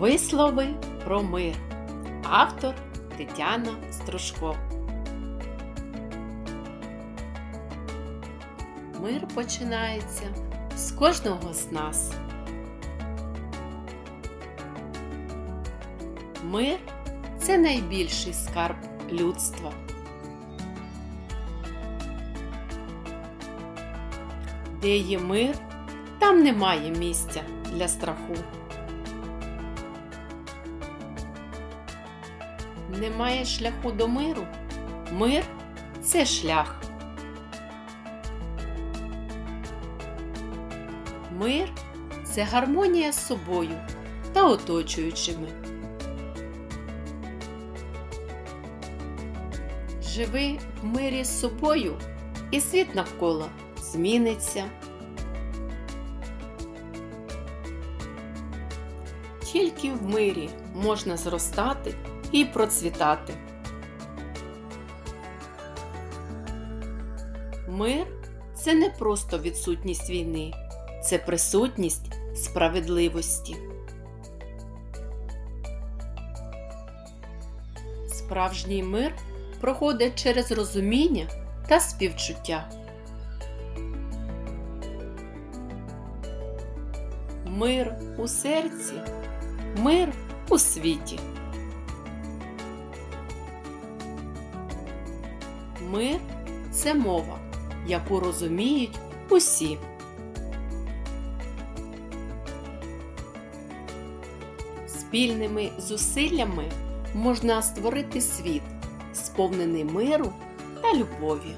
Вислови про мир. Автор Тетяна Стружко. Мир починається з кожного з нас. Мир це найбільший скарб людства. Де є мир, там немає місця для страху. Немає шляху до миру. Мир це шлях. Мир це гармонія з собою та оточуючими. Живи в мирі з собою, і світ навколо зміниться. Тільки в мирі можна зростати і процвітати. Мир це не просто відсутність війни, це присутність справедливості. Справжній мир проходить через розуміння та співчуття. Мир у серці, мир у світі. Мир це мова, яку розуміють усі. Спільними зусиллями можна створити світ, сповнений миру та любові.